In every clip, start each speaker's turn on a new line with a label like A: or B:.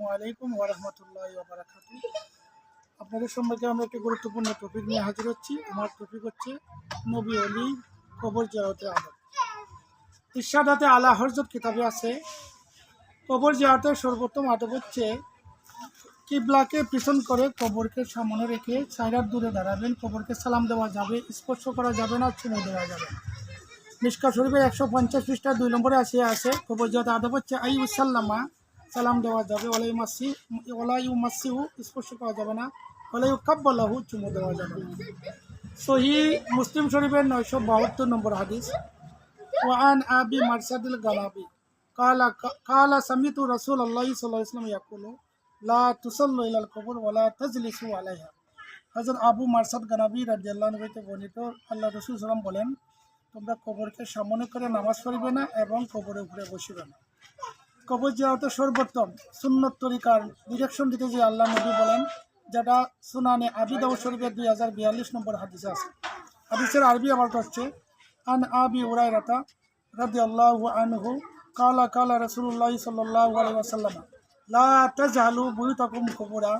A: আসসালামু আলাইকুম ওরহমতুল্লাহ বারাকাতু আপনাদের সম্পর্কে আমরা একটি গুরুত্বপূর্ণ টপিক নিয়ে হাজির হচ্ছি। আমার টপিক হচ্ছে নবী অলি কবর জিয়ারতে আদব। ইরশাদাতে আলা হরজত কিতাবে আছে, কবর জিয়ারতের সর্বোত্তম আদব হচ্ছে কিবলাকে পিছন করে কবরকে সামনে রেখে সাইরার দূরে দাঁড়াবেন। কবরকে সালাম দেওয়া যাবে, স্পর্শ করা যাবে না, চুমু দেওয়া যাবে মিসকা শরীফের একশো পঞ্চাশ পৃষ্ঠা দুই নম্বরে আসিয়া আছে, কবর জিয়ারতে আদব হচ্ছে আই উসাল্লামা সালাম দেওয়া যাবে ওলাই মাসি ওলাই মাসিহু স্পর্শ করা যাবে না ওলাই কাব্বালাহু, চুমু দেওয়া যাবে না। সহি মুসলিম শরীফের নয়শো বাহাত্তর নম্বর হাদিস, ওয়ান আবি মারসাদুল গালাবি, কালা কালা সামিতু রাসূল আল্লাহ সাল্লাল্লাহু আলাইহি ওয়াসাল্লাম ইয়াকুলু, লা তুসাল্লু ইলাল কবর ওয়ালা তাজলিসু আলাইহা। হযরত আবু মারসাদ গানাবি রাদিয়াল্লাহু আনহু হতে বর্ণিত, আল্লাহ রাসূল সাল্লাম বলেন, তোমরা কবরকে সামনে করে নামাজ পড়বে না এবং কবরের উপরে বসিবে না। কবর জিয়ারত সর্বোত্তম সুন্নত তরিকার ডিরেকশন দিতে যে আল্লাহ নবী বলেন, যেটা সুনানে আবিদাউ শরীফের দুই হাজার বিয়াল্লিশ নম্বর হাদিসে আছে। হাদিসের আরবি আবার হচ্ছে, আন আবি উরাইরাতা রাদি আল্লাহ আনহু কালা কালা রসুল্লাহ সাল্লাহ আলাই ওয়াসাল্লাম, লা তাজহালু বুয়ুতাকুম কুবুরা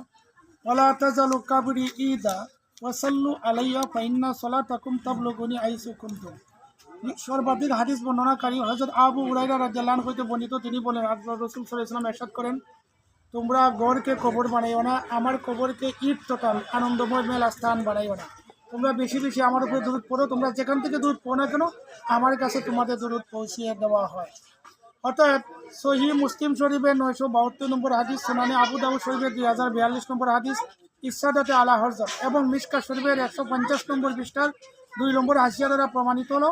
A: ওয়ালা তাজালু কাবরি ঈদা ওয়াসাল্লু আলাইয়া ফাইন্না সলাতাকুম তাবলুগুনি আইসু কুনতুম। সর্বাধিক হাদিস বর্ণনাকারী হজরত আবু উরাইরা রাজ্লান হইতে বর্ণিত। তিনি বলেন, আল্লাহ রসুল সাল্লাহ ইসলাম এরশাদ করেন, তোমরা গড়কে কবর বানাইও না, আমার কবরকে ইট টোটাল আনন্দময় মেলা স্থান বানাইও না। তোমরা বেশি বেশি আমার উপরে দূরত পড়ো, তোমরা যেখান থেকে দূর পড়ো না কেন, আমার কাছে তোমাদের দূরত পৌঁছিয়ে দেওয়া হয়। অর্থাৎ সহি মুসলিম শরীফের নয়শো বাহাত্তর নম্বর হাদিস, সোনানি আবু দাবু শরীফের দুই হাজার বিয়াল্লিশ নম্বর হাদিস ইসাদাতে আলা হরজত এবং মিসকা শরীফের একশো পঞ্চাশ নম্বর পৃষ্ঠার দুই নম্বর হাসিয়া দ্বারা প্রমাণিত হলো,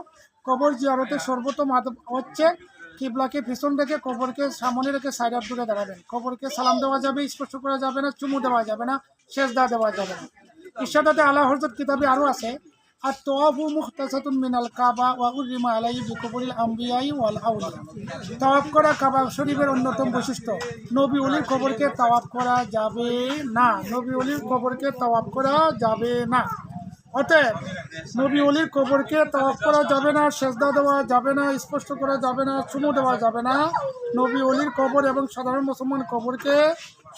A: কবর জিয়ারতের সর্বোত্তম আদব হচ্ছে কিবলাকে পিছন রেখে কবরকে সামনে রেখে সাইডার দূরে দাঁড়াবেন। কবরকে সালাম দেওয়া যাবে, স্পর্শ করা যাবে না, চুমু দেওয়া যাবে না শেষদা দেওয়া যাবে না। ইসাদাতে আলা হরজত কিতাবে আরও আছে আর তোয়াবু মুখতাসাতুন মিনাল কাবা ওয়া উরিমা আলাই বিকবরিল আম্বিয়াই ওয়াল আউলিয়া। তাওয়াব করা কাবা শরীফের অন্যতম বৈশিষ্ট্য, নবী অলির কবরকে তাওয়াব করা যাবে না, নবী অলির কবরকে তাওয়াব করা যাবে না। অতএব নবী অলির কবরকে তফ করা যাবে না, সেজদা দেওয়া যাবে না, স্পষ্ট করা যাবে না, চুমু দেওয়া যাবে না। নবী অলির কবর এবং সাধারণ মুসলমান কবরকে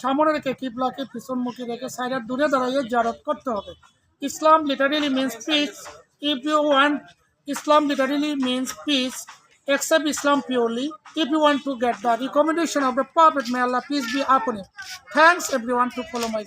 A: সামনে রেখে কিপলাকে পিছনমুখী রেখে সাইডার দূরে দাঁড়াইয়ে জারত করতে হবে। Islam literally means peace if you want Islam literally means peace accept Islam purely if you want to get the recommendation of the perfect may Allah peace be আপনি thanks everyone to follow my